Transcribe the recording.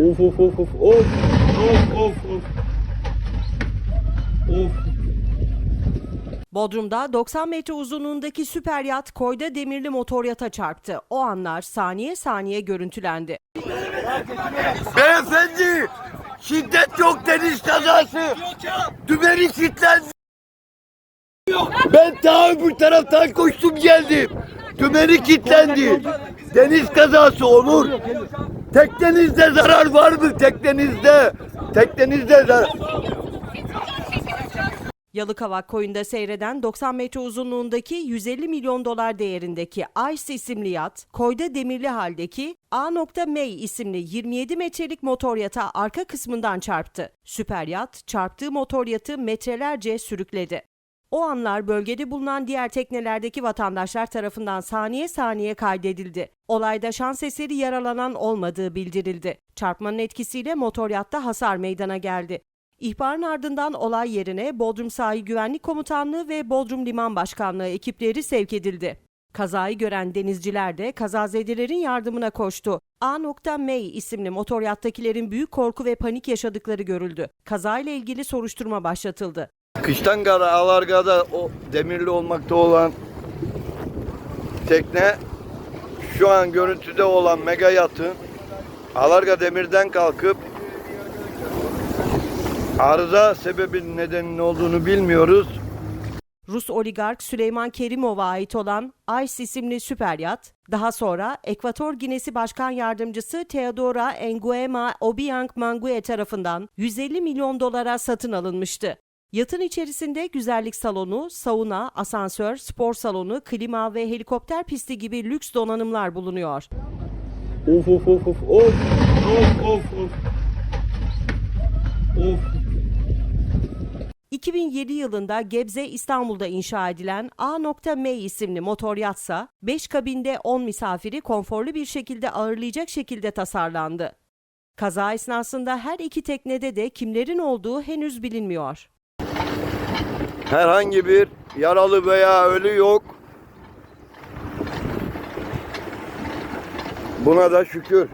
Of of of of of of of of. Of. Bodrum'da 90 metre uzunluğundaki süper yat koyda demirli motor yata çarptı. O anlar saniye saniye görüntülendi. Beyefendi şiddet yok deniz kazası. Dümeni kilitlendi. Ben ta öbür taraftan koştum geldim. Dümeni kilitlendi. Deniz kazası olur. Teknenizde zarar var mı? Teknenizde. Teknenizde zarar. Yalıkavak koyunda seyreden 90 metre uzunluğundaki 150 milyon dolar değerindeki Ice isimli yat, koyda demirli haldeki A.M isimli 27 metrelik motor yata arka kısmından çarptı. Süper yat, çarptığı motor yatı metrelerce sürükledi. O anlar bölgede bulunan diğer teknelerdeki vatandaşlar tarafından saniye saniye kaydedildi. Olayda şans eseri yaralanan olmadığı bildirildi. Çarpmanın etkisiyle motor yatta hasar meydana geldi. İhbarın ardından olay yerine Bodrum Sahil Güvenlik Komutanlığı ve Bodrum Liman Başkanlığı ekipleri sevk edildi. Kazayı gören denizciler de kazazedelerin yardımına koştu. A.M isimli motor yattakilerin büyük korku ve panik yaşadıkları görüldü. Kazayla ilgili soruşturma başlatıldı. Kıştan kara Alarga'da o demirli olmakta olan tekne şu an görüntüde olan mega yatın Alarga demirden kalkıp arıza sebebinin nedeninin olduğunu bilmiyoruz. Rus oligark Süleyman Kerimov'a ait olan Ice isimli süper yat, daha sonra Ekvator Ginesi Başkan Yardımcısı Teodora Nguema Obiang Mangue tarafından 150 milyon dolara satın alınmıştı. Yatın içerisinde güzellik salonu, sauna, asansör, spor salonu, klima ve helikopter pisti gibi lüks donanımlar bulunuyor. Of of of of of of of of. Of. 2007 yılında Gebze İstanbul'da inşa edilen A.M isimli motor yatsa 5 kabinde 10 misafiri konforlu bir şekilde ağırlayacak şekilde tasarlandı. Kaza esnasında her iki teknede de kimlerin olduğu henüz bilinmiyor. Herhangi bir yaralı veya ölü yok. Buna da şükür.